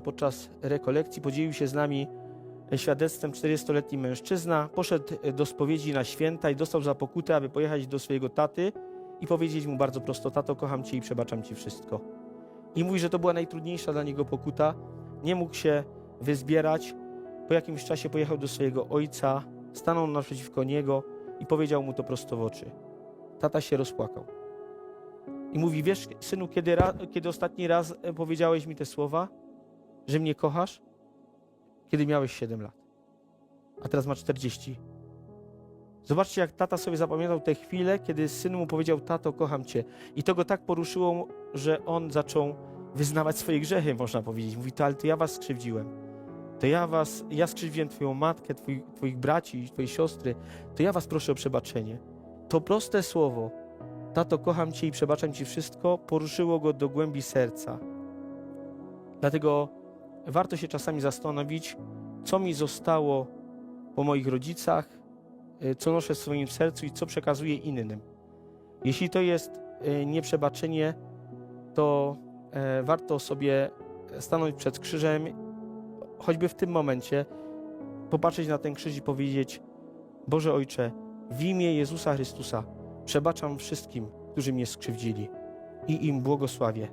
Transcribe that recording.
podczas rekolekcji podzielił się z nami świadectwem 40-letni mężczyzna. Poszedł do spowiedzi na święta i dostał za pokutę, aby pojechać do swojego taty i powiedzieć mu bardzo prosto: Tato, kocham cię i przebaczam ci wszystko. I mówi, że to była najtrudniejsza dla niego pokuta. Nie mógł się wyzbierać. Po jakimś czasie pojechał do swojego ojca, stanął naprzeciwko niego i powiedział mu to prosto w oczy. Tata się rozpłakał. I mówi: Wiesz, synu, kiedy, kiedy ostatni raz e, powiedziałeś mi te słowa, że mnie kochasz? Kiedy miałeś 7 lat. A teraz ma 40. Zobaczcie, jak tata sobie zapamiętał te chwile, kiedy syn mu powiedział: Tato, kocham cię. I to go tak poruszyło, że on zaczął wyznawać swoje grzechy, można powiedzieć. Mówi: To, ale to ja was skrzywdziłem. To ja was, ja skrzywdziłem twoją matkę, twój, twoich braci, twojej siostry. To ja was proszę o przebaczenie. To proste słowo, tato, kocham cię i przebaczam ci wszystko, poruszyło go do głębi serca. Dlatego warto się czasami zastanowić, co mi zostało po moich rodzicach, y, co noszę w swoim sercu i co przekazuję innym. Jeśli to jest y, nieprzebaczenie, to e, warto sobie stanąć przed krzyżem, choćby w tym momencie, popatrzeć na ten krzyż i powiedzieć: Boże Ojcze, w imię Jezusa Chrystusa przebaczam wszystkim, którzy mnie skrzywdzili i im błogosławię.